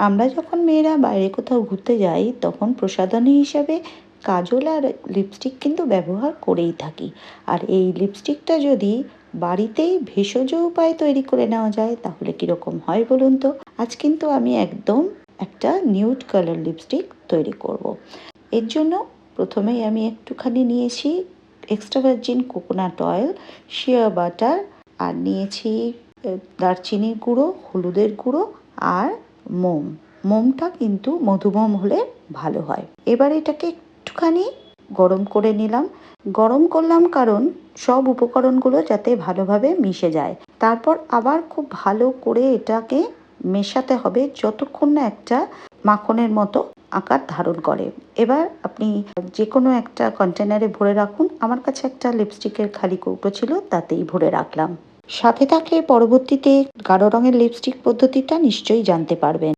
আমরা যখন মেয়েরা বাইরে কোথাও ঘুরতে যাই, তখন প্রসাধনী হিসাবে কাজল আর লিপস্টিক কিন্তু ব্যবহার করেই থাকি আর এই লিপস্টিকটা যদি বাড়িতেই ভেষজ উপায়ে তৈরি করে নেওয়া যায়, তাহলে কীরকম হয় বলুন তো আজ কিন্তু আমি একদম একটা নিউড কালার লিপস্টিক তৈরি করব। এর জন্য প্রথমেই আমি একটুখানি নিয়েছি extra virgin coconut oil shea butter আর নিয়েছি দারচিনির গুঁড়ো, হলুদের গুঁড়ো, আর মোম। মোমটা কিন্তু মধুমোম হলে ভালো হয়। এবার এটাকে একটুখানি গরম করে নিলাম। গরম করলাম কারণ সব উপকরণগুলো যাতে ভালোভাবে মিশে যায়। তারপর আবার খুব ভালো করে এটাকে মেশাতে হবে যতক্ষণ না একটা মাখনের মতো আকার ধারণ করে। এবার আপনি যে কোনো একটা কন্টেনারে ভরে রাখুন। আমার কাছে একটা লিপস্টিকের খালি কৌটো ছিল, তাতেই ভরে রাখলাম। সাথে থাকলে পরবর্তীতে গাঢ় রঙের লিপস্টিক পদ্ধতিটা নিশ্চয়ই জানতে পারবেন।